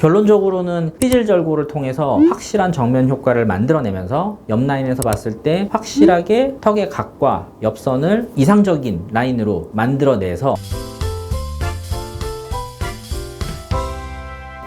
결론적으로는 피질 절고를 통해서 확실한 정면 효과를 만들어내면서 옆 라인에서 봤을 때 확실하게 턱의 각과 옆선을 이상적인 라인으로 만들어내서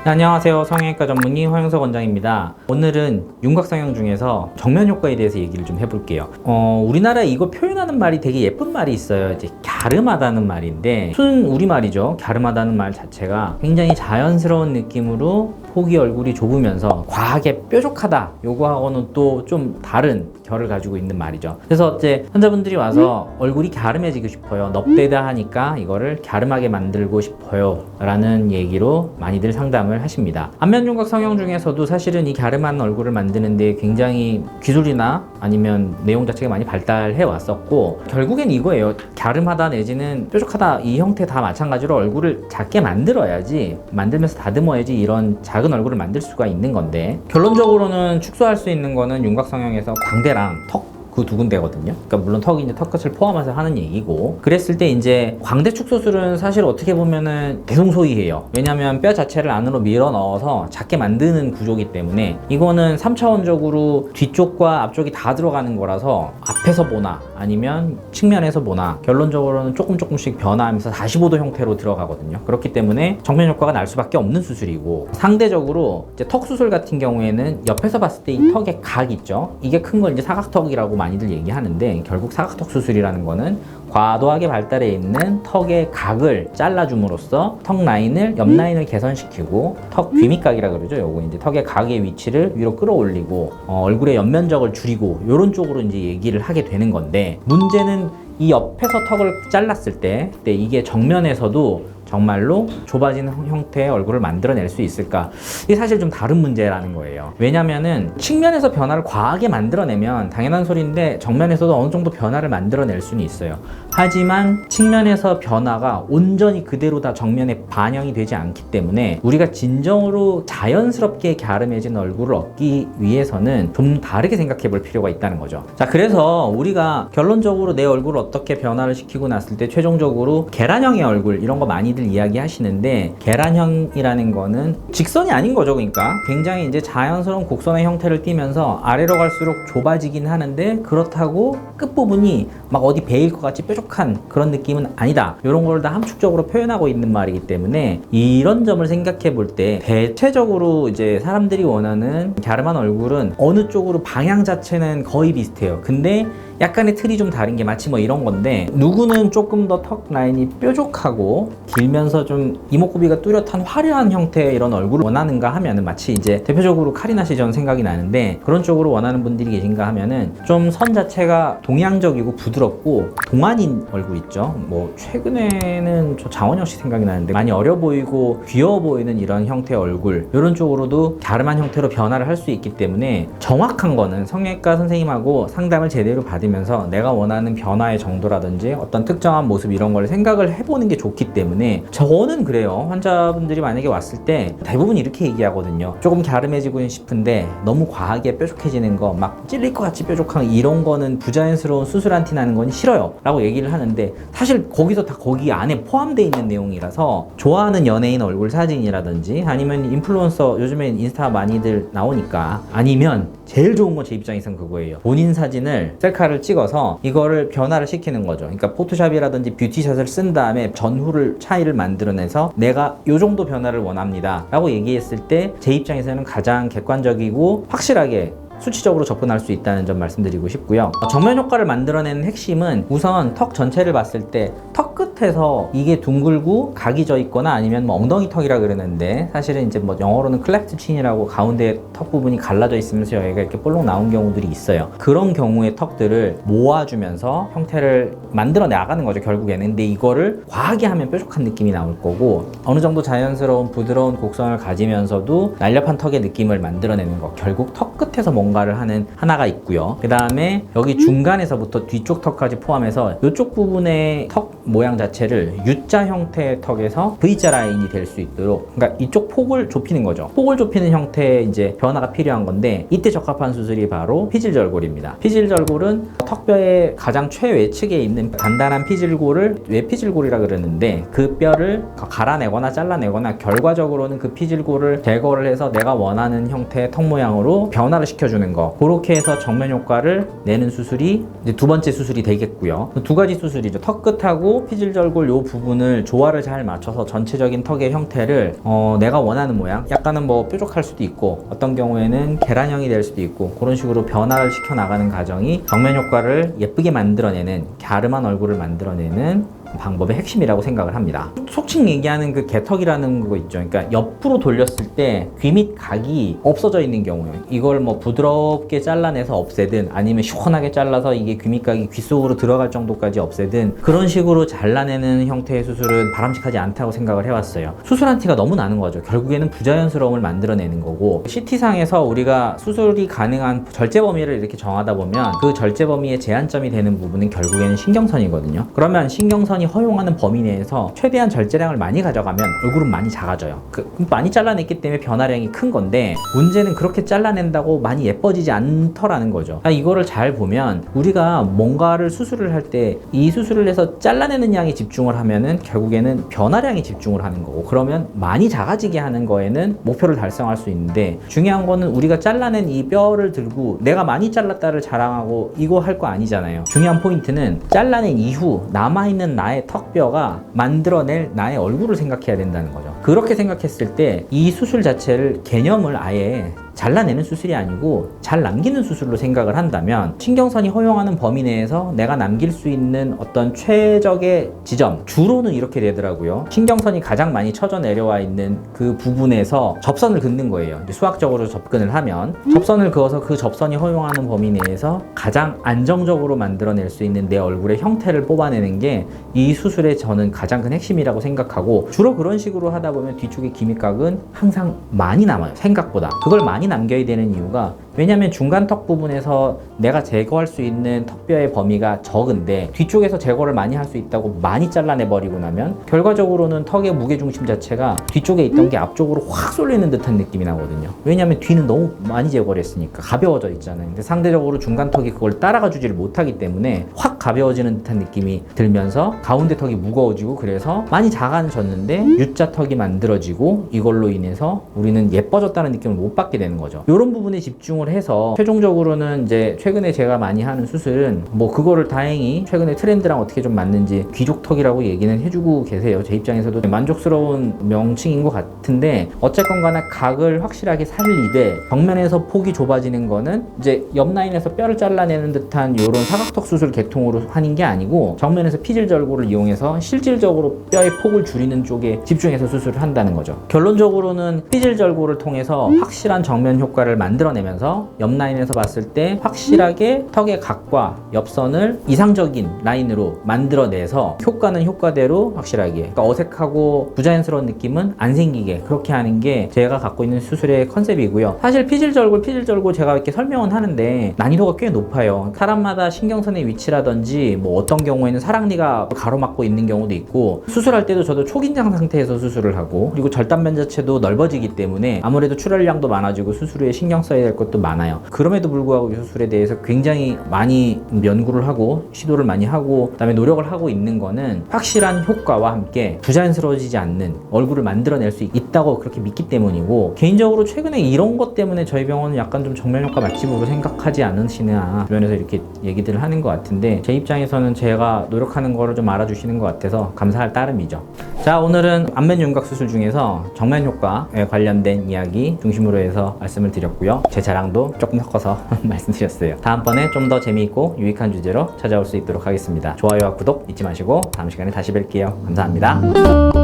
네, 안녕하세요. 성형외과 전문의 허영석 원장입니다. 오늘은 윤곽성형 중에서 정면 효과에 대해서 얘기를 좀 해볼게요. 어, 우리나라에 이거 표현하는 말이 되게 예쁜 말이 있어요. 이제 갸름하다는 말인데 순 우리말이죠. 갸름하다는 말 자체가 굉장히 자연스러운 느낌으로 폭이 얼굴이 좁으면서 과하게 뾰족하다. 요거하고는 또 좀 다른 결을 가지고 있는 말이죠. 그래서 이제 환자분들이 와서 얼굴이 갸름해지고 싶어요. 넙대다 하니까 이거를 갸름하게 만들고 싶어요. 라는 얘기로 많이들 상담을 하십니다. 안면 윤곽 성형 중에서도 사실은 이 갸름한 얼굴을 만드는데 굉장히 기술이나 아니면 내용 자체가 많이 발달해 왔었고 결국엔 이거예요. 갸름하다 내지는 뾰족하다 이 형태 다 마찬가지로 얼굴을 작게 만들어야지 만들면서 다듬어야지 이런 작은 얼굴을 만들 수가 있는 건데 결론적으로는 축소할 수 있는 거는 윤곽 성형에서 광대랑 턱 그 두 군데거든요. 그러니까 물론 턱이 이제 턱끝을 포함해서 하는 얘기고 그랬을 때 이제 광대 축소술은 사실 어떻게 보면은 대동소이해요. 왜냐하면 뼈 자체를 안으로 밀어 넣어서 작게 만드는 구조기 때문에 이거는 3차원적으로 뒤쪽과 앞쪽이 다 들어가는 거라서 앞에서 보나 아니면 측면에서 보나 결론적으로는 조금 조금씩 변화하면서 45도 형태로 들어가거든요. 그렇기 때문에 정면 효과가 날 수밖에 없는 수술이고 상대적으로 이제 턱 수술 같은 경우에는 옆에서 봤을 때 이 턱의 각 있죠. 이게 큰 걸 이제 사각턱이라고 많이들 얘기하는데 결국 사각턱 수술이라는 거는 과도하게 발달해 있는 턱의 각을 잘라줌으로써 턱 라인을 옆 라인을 개선시키고 턱 귀밑각이라 그러죠. 요거 이제 턱의 각의 위치를 위로 끌어올리고 어, 얼굴의 옆면적을 줄이고 이런 쪽으로 이제 얘기를 하게 되는 건데 문제는 이 옆에서 턱을 잘랐을 때, 때 이게 정면에서도 정말로 좁아진 형태의 얼굴을 만들어낼 수 있을까? 이게 사실 좀 다른 문제라는 거예요. 왜냐면은 측면에서 변화를 과하게 만들어내면 당연한 소리인데 정면에서도 어느 정도 변화를 만들어낼 수는 있어요. 하지만 측면에서 변화가 온전히 그대로 다 정면에 반영이 되지 않기 때문에 우리가 진정으로 자연스럽게 갸름해진 얼굴을 얻기 위해서는 좀 다르게 생각해 볼 필요가 있다는 거죠. 자, 그래서 우리가 결론적으로 내 얼굴을 어떻게 변화를 시키고 났을 때 최종적으로 계란형의 얼굴 이런 거 많이들 이야기 하시는데 계란형이라는 거는 직선이 아닌 거죠. 그러니까 굉장히 이제 자연스러운 곡선의 형태를 띠면서 아래로 갈수록 좁아지긴 하는데 그렇다고 끝부분이 막 어디 베일 것 같이 뾰족한 그런 느낌은 아니다. 이런 걸 다 함축적으로 표현하고 있는 말이기 때문에 이런 점을 생각해 볼 때 대체적으로 이제 사람들이 원하는 갸름한 얼굴은 어느 쪽으로 방향 자체는 거의 비슷해요. 근데 약간의 틀이 좀 다른 게 마치 뭐 이런 건데 누구는 조금 더 턱 라인이 뾰족하고 길면서 좀 이목구비가 뚜렷한 화려한 형태의 이런 얼굴을 원하는가 하면은 마치 이제 대표적으로 카리나 씨 전 생각이 나는데 그런 쪽으로 원하는 분들이 계신가 하면은 좀 선 자체가 동양적이고 부드럽고 동안인 얼굴 있죠. 뭐 최근에는 저 장원영 씨 생각이 나는데 많이 어려 보이고 귀여워 보이는 이런 형태의 얼굴 이런 쪽으로도 갸름한 형태로 변화를 할 수 있기 때문에 정확한 거는 성형외과 선생님하고 상담을 제대로 받 으면서 내가 원하는 변화의 정도라든지 어떤 특정한 모습 이런 걸 생각을 해보는 게 좋기 때문에 저는 그래요. 환자분들이 만약에 왔을 때 대부분 이렇게 얘기하거든요 조금 갸름해지고 싶은데 너무 과하게 뾰족해지는 거 막 찔릴 것 같이 뾰족한 이런 거는 부자연스러운 수술 한 티 나는 건 싫어요. 라고 얘기를 하는데 사실 거기서 다 거기 안에 포함되어 있는 내용이라서 좋아하는 연예인 얼굴 사진이라든지 아니면 인플루언서 요즘엔 인스타 많이들 나오니까 아니면 제일 좋은 건 제 입장에선 그거예요 본인 사진을 셀카를 찍어서 이거를 변화를 시키는 거죠 그러니까 포토샵이라든지 뷰티샷을 쓴 다음에 전후를 차이를 만들어내서 내가 요 정도 변화를 원합니다 라고 얘기했을 때 제 입장에서는 가장 객관적이고 확실하게 수치적으로 접근할 수 있다는 점 말씀드리고 싶고요. 어, 정면 효과를 만들어내는 핵심은 우선 턱 전체를 봤을 때 턱 끝에서 이게 둥글고 각이 져 있거나 아니면 뭐 엉덩이 턱이라 그러는데 사실은 이제 뭐 영어로는 클래프트 친이라고 가운데 턱 부분이 갈라져 있으면서 여기가 이렇게 볼록 나온 경우들이 있어요. 그런 경우의 턱들을 모아주면서 형태를 만들어 나가는 거죠 결국에는. 근데 이거를 과하게 하면 뾰족한 느낌이 나올 거고 어느 정도 자연스러운 부드러운 곡선을 가지면서도 날렵한 턱의 느낌을 만들어내는 거. 결국 턱 끝에서 뭔가를 하는 하나가 있고요. 그 다음에 여기 중간에서부터 뒤쪽 턱까지 포함해서 이쪽 부분의 턱 모양 자체 자체를 U자 형태의 턱에서 V자 라인이 될 수 있도록 그러니까 이쪽 폭을 좁히는 거죠. 폭을 좁히는 형태의 이제 변화가 필요한 건데 이때 적합한 수술이 바로 피질절골입니다. 피질절골은 턱뼈의 가장 최외측에 있는 단단한 피질골을 외피질골이라 그러는데 그 뼈를 갈아내거나 잘라내거나 결과적으로는 그 피질골을 제거를 해서 내가 원하는 형태의 턱 모양으로 변화를 시켜주는 거 그렇게 해서 정면 효과를 내는 수술이 두 번째 수술이 되겠고요. 두 가지 수술이죠. 턱 끝하고 피질 절골 요 부분을 조화를 잘 맞춰서 전체적인 턱의 형태를 어, 내가 원하는 모양 약간은 뭐 뾰족할 수도 있고 어떤 경우에는 계란형이 될 수도 있고 그런 식으로 변화를 시켜 나가는 과정이 정면 효과를 예쁘게 만들어내는 갸름한 얼굴을 만들어내는 방법의 핵심이라고 생각을 합니다. 속칭 얘기하는 그 개턱이라는 거 있죠. 그러니까 옆으로 돌렸을 때 귀 밑 각이 없어져 있는 경우요. 이걸 뭐 부드럽게 잘라내서 없애든 아니면 시원하게 잘라서 이게 귀 밑 각이 귀 속으로 들어갈 정도까지 없애든 그런 식으로 잘라내는 형태의 수술은 바람직하지 않다고 생각을 해왔어요. 수술한 티가 너무 나는 거죠. 결국에는 부자연스러움을 만들어내는 거고 CT상에서 우리가 수술이 가능한 절제 범위를 이렇게 정하다 보면 그 절제 범위의 제한점이 되는 부분은 결국에는 신경선이거든요. 그러면 신경선이 허용하는 범위 내에서 최대한 절제량을 많이 가져가면 얼굴은 많이 작아져요. 그 많이 잘라냈기 때문에 변화량이 큰 건데 문제는 그렇게 잘라낸다고 많이 예뻐지지 않더라는 거죠. 아, 이거를 잘 보면 우리가 뭔가를 수술을 할 때 이 수술을 해서 잘라내는 양에 집중을 하면은 결국에는 변화량에 집중을 하는 거고 그러면 많이 작아지게 하는 거에는 목표를 달성할 수 있는데 중요한 거는 우리가 잘라낸 이 뼈를 들고 내가 많이 잘랐다를 자랑하고 이거 할 거 아니잖아요. 중요한 포인트는 잘라낸 이후 남아있는 나의 턱뼈가 만들어낼 나의 얼굴을 생각해야 된다는 거죠. 그렇게 생각했을 때 이 수술 자체를 개념을 아예 잘라내는 수술이 아니고 잘 남기는 수술로 생각을 한다면 신경선이 허용하는 범위 내에서 내가 남길 수 있는 어떤 최적의 지점 주로는 이렇게 되더라고요. 신경선이 가장 많이 쳐져 내려와 있는 그 부분에서 접선을 긋는 거예요. 수학적으로 접근을 하면 접선을 그어서 그 접선이 허용하는 범위 내에서 가장 안정적으로 만들어낼 수 있는 내 얼굴의 형태를 뽑아내는 게 이 수술의 저는 가장 큰 핵심이라고 생각하고 주로 그런 식으로 하다 보면 뒤쪽의 기미각은 항상 많이 남아요. 생각보다. 그걸 많이 남겨야 되는 이유가 왜냐하면 중간 턱 부분에서 내가 제거할 수 있는 턱뼈의 범위가 적은데 뒤쪽에서 제거를 많이 할 수 있다고 많이 잘라내 버리고 나면 결과적으로는 턱의 무게 중심 자체가 뒤쪽에 있던 게 앞쪽으로 확 쏠리는 듯한 느낌이 나거든요. 왜냐하면 뒤는 너무 많이 제거를 했으니까 가벼워져 있잖아요. 근데 상대적으로 중간 턱이 그걸 따라가 주지를 못하기 때문에 확 가벼워지는 듯한 느낌이 들면서 가운데 턱이 무거워지고 그래서 많이 작아졌는데 U자 턱이 만들어지고 이걸로 인해서 우리는 예뻐졌다는 느낌을 못 받게 되는 거죠. 이런 부분에 집중을 해서 최종적으로는 이제 최근에 제가 많이 하는 수술은 뭐 그거를 다행히 최근에 트렌드랑 어떻게 좀 맞는지 귀족턱이라고 얘기는 해주고 계세요. 제 입장에서도 만족스러운 명칭인 것 같은데 어쨌건 간에 각을 확실하게 살리되 정면에서 폭이 좁아지는 거는 이제 옆 라인에서 뼈를 잘라내는 듯한 이런 사각턱 수술 계통으로 하는 게 아니고 정면에서 피질 절골을 이용해서 실질적으로 뼈의 폭을 줄이는 쪽에 집중해서 수술을 한다는 거죠. 결론적으로는 피질 절골을 통해서 확실한 정면 효과를 만들어내면서 옆 라인에서 봤을 때 확실하게 턱의 각과 옆선을 이상적인 라인으로 만들어내서 효과는 효과대로 확실하게 그러니까 어색하고 부자연스러운 느낌은 안 생기게 그렇게 하는 게 제가 갖고 있는 수술의 컨셉이고요. 사실 피질절골 피질절골 제가 이렇게 설명은 하는데 난이도가 꽤 높아요. 사람마다 신경선의 위치라든지 뭐 어떤 경우에는 사랑니가 가로막고 있는 경우도 있고 수술할 때도 저도 초긴장 상태에서 수술을 하고 그리고 절단면 자체도 넓어지기 때문에 아무래도 출혈량도 많아지고 수술 후에 신경 써야 될 것도 많아요. 그럼에도 불구하고 이 수술에 대해서 굉장히 많이 연구를 하고 시도를 많이 하고 그다음에 노력을 하고 있는 거는 확실한 효과와 함께 부자연스러워지지 않는 얼굴을 만들어낼 수 있다고 그렇게 믿기 때문이고 개인적으로 최근에 이런 것 때문에 저희 병원은 약간 좀 정면 효과 맛집으로 생각하지 않으시나 주변에서 이렇게 얘기들을 하는 것 같은데 제 입장에서는 제가 노력하는 거를 좀 알아주시는 것 같아서 감사할 따름이죠. 자 오늘은 안면 윤곽 수술 중에서 정면 효과에 관련된 이야기 중심으로 해서 말씀을 드렸고요. 제 자랑도 조금 섞어서 말씀드렸어요. 다음번에 좀 더 재미있고 유익한 주제로 찾아올 수 있도록 하겠습니다. 좋아요와 구독 잊지 마시고 다음 시간에 다시 뵐게요. 감사합니다.